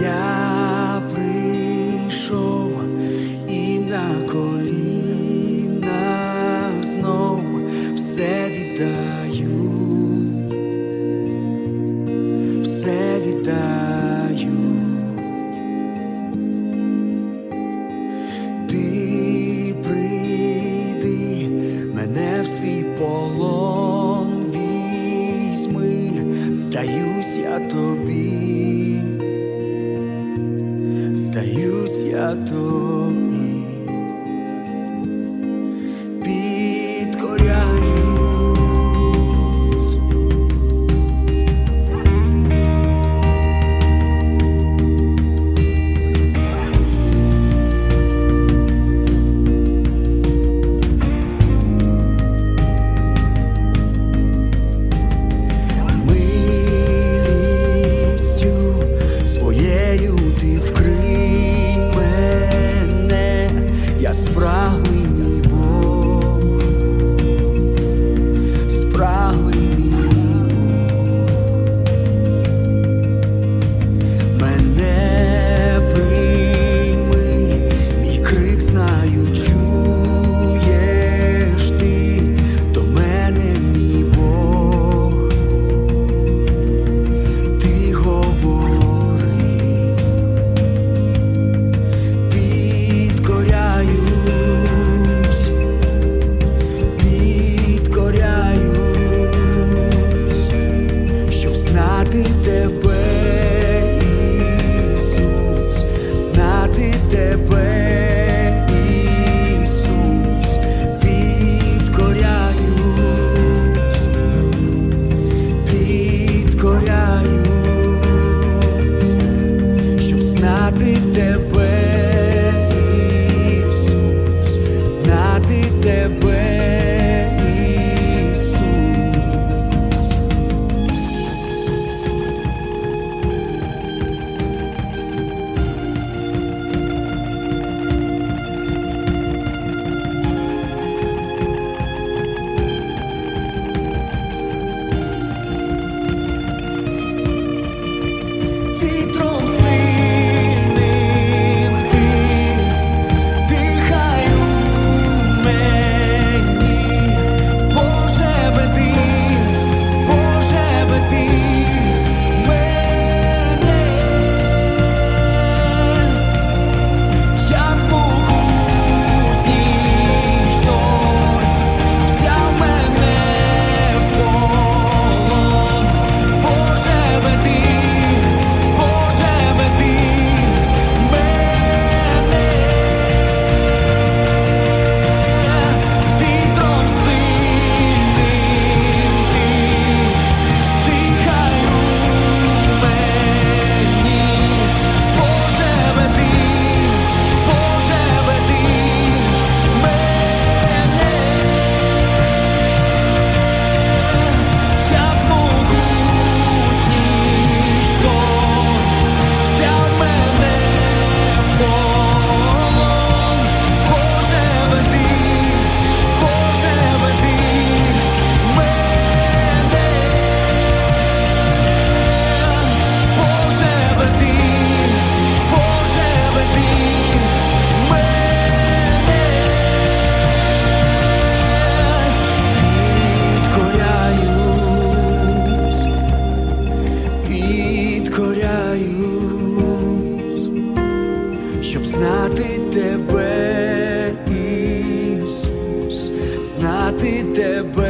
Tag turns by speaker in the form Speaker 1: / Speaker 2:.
Speaker 1: Я прийшов і на колінах знов все вітаю, все віддаю. Ти прийди мене в свій полон візьми, здаюсь я тобі. gato. Тебе, тебе,